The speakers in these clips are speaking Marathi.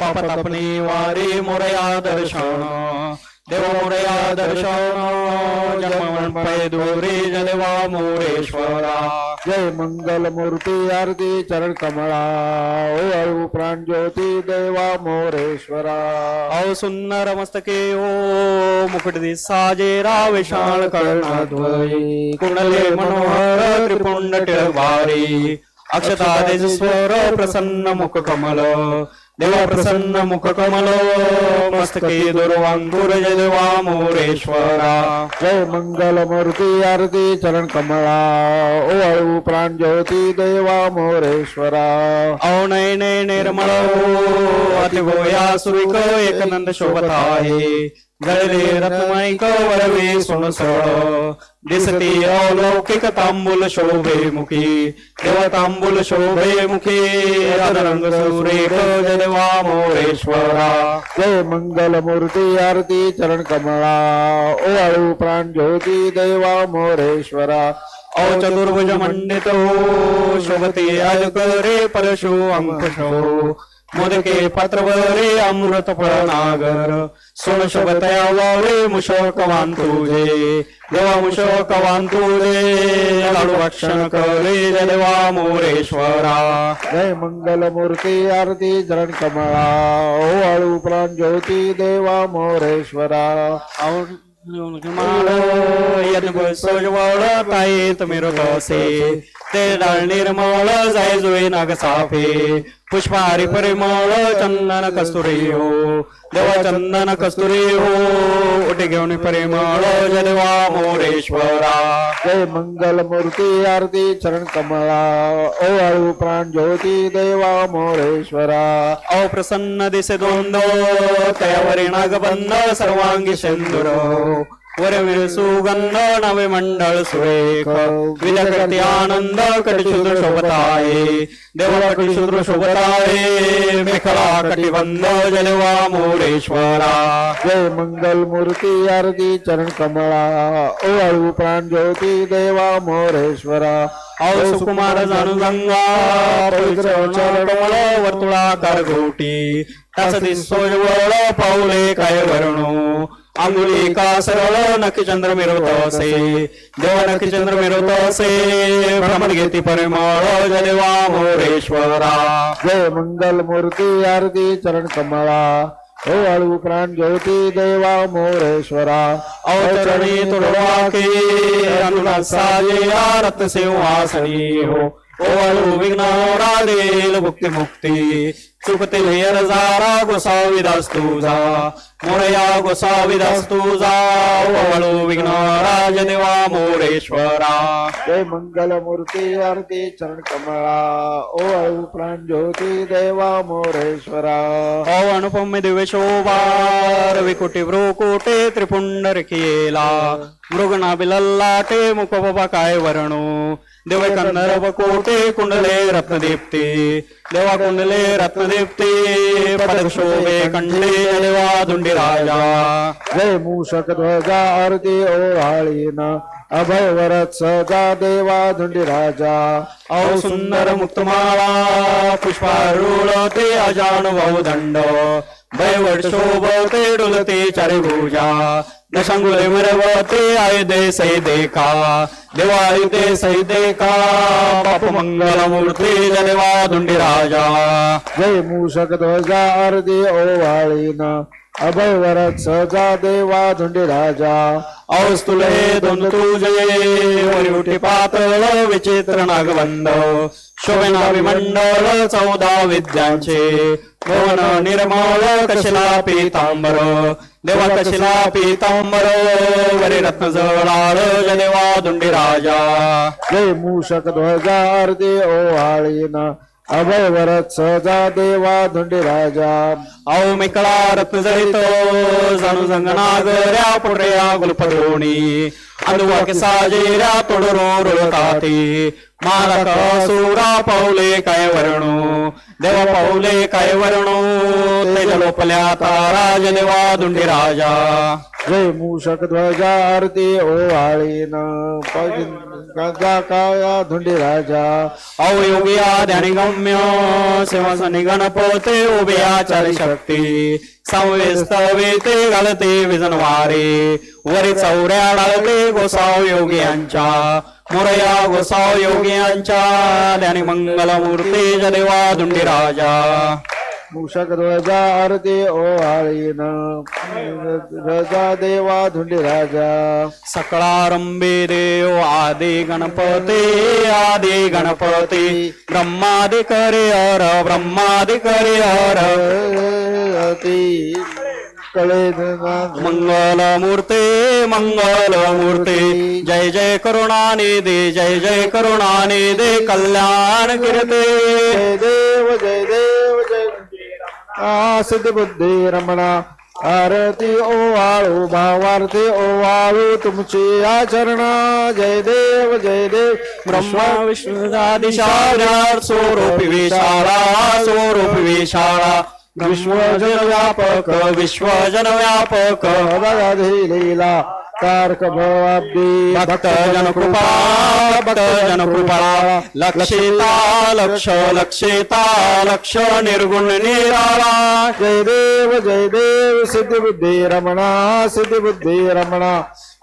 पाप तापणी वारी मोरया दर्शन. देव मोरया दर्शन. जन्म पै दुरी जदेवा मोरेश्वरा. जय मंगल मूर्ती आरती चरण कमळा ओ प्राण ज्योती देवा मोरेश्वरा. औ सुंदर मस्तके ओ मुकुट साजे रावेशाळ कर्णाध्वय कुंडले मनोहर त्रिपुंड टिळवारी. अक्षता स्वर प्रसन्न मुख कमल. देवा प्रसन्न मुख कमल मस्तके दुर्वांकुर जय देवा मोरेश्वरा जय मंगल मूर्ती आरती चरण कमळा ओ अळू प्राण ज्योती देवा मोरेश्वरा औ नयने निर्मळ अति गोया सुरिक एकनंद शोभत आहे गळले रत्नमाईक वरवे सोनसळ. दिसती अलौकिक तांबूल शोभे मुखी. देव तांबूल शोभे मुखी. रंग सुरेख जदेवा मोरेश्वरा. जय मंगल मूर्ती आरती चरण कमळा. ओ अळू प्राण ज्योती देवा मोरेश्वरा. औ चतुर्भुज मंडित. शोभते अजकरे परशु अंकुशो मोदके पात्रवरे अमृत फळनागर. सोन शोभतया वावे मुशोकवान तुझे. देवा मुशोकवान तुझे. लाडू रक्षण करे देवा मोरेश्वरा. जय मंगल मूर्ती आरती चरण कमळा. ओ अळू प्राण ज्योती देवा मोरेश्वरा. सोजवळ ताई तुम्ही रोसे ते डाळ निर्मळ जाय जुळे नाग साफे पुष्पारी परिमळ चंदन कस्तुरी हो देवा चंदन कस्तुरी हो उठे घेऊन परिमळ जदेवा मोरेश्वरा जय मंगल मूर्ती आरती चरण कमळा ओ अळू प्राण ज्योती देवा मोरेश्वरा प्रसन्न दिसे दोंद तयावरी नागबंद सर्वांगी शेंदुर वरवीर सुगंध नवे मंडळ सुरेख विजय आनंद कटिशुद्र शोभताये देवा कटिशुद्र शोभताये मेखला कटिबंध जलवा मोरेश्वरा जय मंगल मूर्ती आरती चरण कमळा ओ अळू प्राण ज्योती देवा मोरेश्वरा औ सुकुमार जाणू गंगा पवित्र वर्तुळाकार गोटी त्याच दिसोजवळ पाऊले काय वर्णू अंगुली का सरळ नक्की चंद्र मिरवत असे देवा नक्की चंद्र मिरवत असे भ्रमण घेती परिमळ जदेवा मोरेश्वरा। जय मंगल मूर्ती आरती चरण कमळा ओ अळू प्राण ज्योती देवा मोरेश्वरा। अवतरणी तुडवा के अनुराग साजे हो। ओवाळू विघ्नारा देल भुक्ती मुक्ती चुकते हेर जारा गोसाविदास तुझा मोरया गोसाविदास तुझा ओवाळू विघ्नारा जदेवा मोरेश्वरा। जय मंगल मूर्ती आरती चरण कमळा ओ अळू प्राण ज्योती देवा मोरेश्वरा। ओ अनुपम दिव्य शोभा रविकुटी भ्रुकुटे त्रिपुंडर केला मृगना बिलल्लाटे मुख बाबा काय वर्णू देव कंदर कोटे कुंडले रत्नदीप्ती देवा कुंडले रत्नदीप्ती पदक शोभे कंडे देवा दुंडी राजा जय मूषक ध्वजा आरती ओहाळीन अभय वरत सदा देवा धुंडी राजा औ सुंदर मुक्तमाळा पुष्पारूळ ते अजान दंड दैवट शोभते डुलते चारी भुजा दशांगुले मिरवते आय दे सही देखा दिवाळी दे सही देखा बाप मंगल मूर्ती जलवा दुंडी राजा जय मूषक ध्वजा अर्धे ओवाळीना। अभय वरत सदा देवा धुंडी राजा. औस्तुले दोन तुझे वरी पातळ विचित्र नागबंध शोभना विमंडळ चौदा विद्यांचे. भवन निर्मळ कशिला पीतांबर. देवा कशिला पीतांबर वरे रत्न जळाळ जदेवा धुंडे राजा. जय मूषक ध्वजा आरती ओवाळीन अभय वरत सजा देवा धुंडी राजा. औ मिकळा रत्न जळित जणू जंगनागऱ्या पुढऱ्या गुलपदोणी अनुवाक साजेऱ्या तोडरो रुळकाती. मालक सुरा पावले काय वर्णू? देवा पावले काय वर्णू? तेज लोपल्या ताराज देवा दुंडी राजा. जय मूषक ध्वजा आरती ओवाळीन गंगा काया धुंडी राजा. अवयोगिया ध्यानी गम्य सिंहासनी गणपते उभ्या चारी शक्ती संवेस्तवे ते घालते विजनवारे वरी. चौऱ्या डाळते गोसाव योगियांच्या. मोरया गोसाव योगियांच्या. ध्यानी मंगल मूर्ती जदेवा धुंडी राजा मूषक ध्वजा आरती ओवाळीन रजा देवा धुंडी राजा। सकळारंभे देव आदि गणपते आदि गणपते। ब्रह्मादि करे हर ब्रह्मादि करे हर। अति मंगल मूर्ते मंगल मूर्ते। जय जय करुणानिधे जय जय करुणानिधे कल्याण कीर्ते। जय देव जय देव। आ सिद्ध बुद्धी रमणा आरती ओवाळू भावार्थी ओवाळू तुमची आचरणा. जय देव जय देव. ब्रह्मा विष्णुदादिशाळा स्वरूपी विशाळा स्वरूपी विशाळा विश्वजन व्यापक विश्वजन व्यापक. भगवधी लीला. तारक भवाब्दी भक्त जन कृपा भक्त जन कृपा लक्षिता लक्ष लक्षिता लक्ष निर्गुण निराळा जय देव जय देव सिद्धी बुद्धी रमणा सिद्धी बुद्धी रमणा।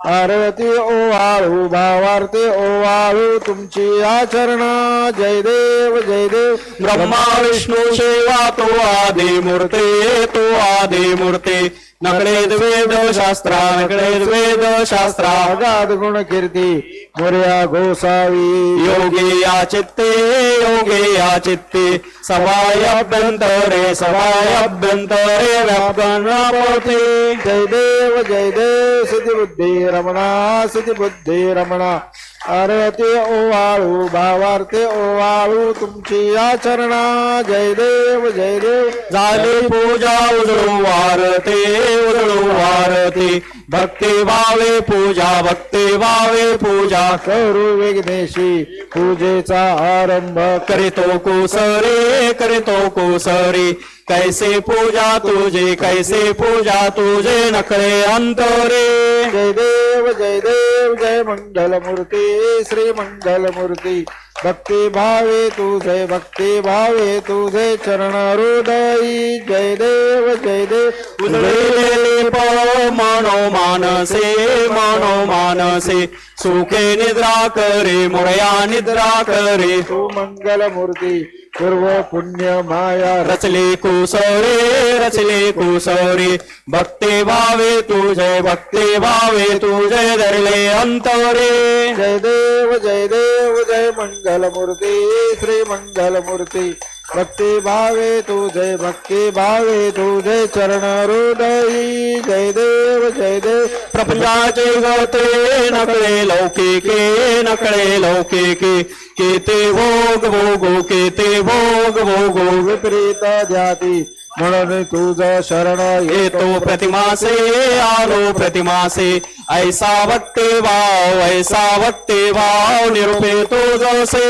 आरती ओवाळू भावार्थी ओवाळू तुमची आचरणा. जय देव जय देव. ब्रह्मा विष्णू सेवा तो आदि मूर्ते तो आदि मूर्ते. नकळेद वेद शास्त्रा नकळेद वेद शास्त्रा. गाद गुण कीर्ती मोर्या गोसावी. योगे या चित्ते योगे या चित्ते सभायाभ्यंतरे सभायाभ्यंतरे व्यापन पोते जय देव जय देव बुद्धी रमणा सिद्धी बुद्धी रमणा. आरती ओवाळू भावार्थी ओवाळू तुमची आचरणा. जय देव जय देव. झाली पूजा उजळू वारते उजळू वारते. भक्ती भावे पूजा भक्ती भावे पूजा. करू विघ्नेशी पूजेचा आरंभ. करीतो कुसरे करीतो कुसरे. कैसे पूजा तुझे कैसे पूजा तुझे नखळे अंतरे। जय देव जय देव जय मंगल मूर्ती श्री मंगल मूर्ती भक्ती भावे तुझे भक्ती भावे तुझे चरण हृदयी। जय देव जय देव। उजळलेले मनो मानसे मनो मानसे। सुखे निद्रा करे मोरया निद्रा करे. तू मंगल मूर्ती पूर्व पुण्य माया रचले कुसरे रचले कुसरे. भक्ती भावे तुझे भक्ती भावे तुझे धरले अंतरे. जय देव जय देव जय मंगल मूर्ती श्री मंगल मूर्ती भक्ती भावे तुझे भक्ती भावे तुझे चरण हृदयी। जय देव जय देव। प्रपंचाचे गवते नकळे लौकिके नकळे लौकिके। केते भोग भोगो केते भोग भोगो विपरीत ध्याती म्हणून तुझ शरण येतो प्रतिमासे आलो प्रतिमासे. ऐसा भक्ती भाव ऐसा भक्ती भाव निरूपे तो जसे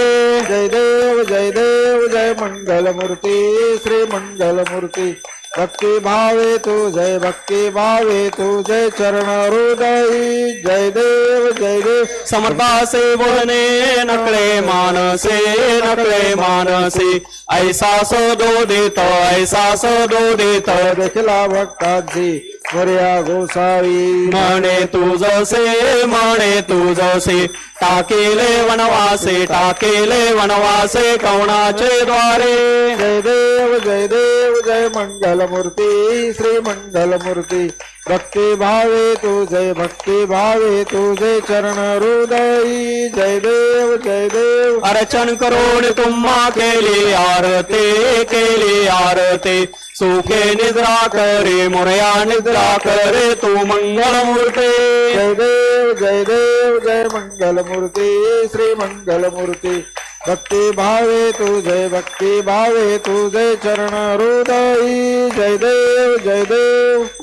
जय देव जय देव जय मंगल मूर्ती श्री मंगल मूर्ती भक्ती भावे तू जय भक्ती भावे तुझे चरण हृदयी जय देव जय देव समर्थासे बोलणे नकळे मानसे नकळे मानसे। ऐसा सदो देत ऐसा सदो देत। देखला भक्तांची मोर्या गोसावी। म्हणे तू जसे म्हणे तू जसे। टाकेले वनवासे टाकेले वनवासे कवणाचे द्वारे. जय देव जय देव जय मंगल मूर्ती श्री मंगल मूर्ती भक्ती भावे तुझे भक्ती भावे तुझे चरण हृदयी. जय देव जय देव अर्चन करून तुम्हा केली आरते केली आरते. सुखे निद्रा करे मोरया निद्रा करे तू मंगल मूर्ते जय देव जय देव जय मंगल मूर्ती श्री मंगल मूर्ती भक्ती भावे तुझे भक्ती भावे तुझे चरण हृदयी जय देव जय देव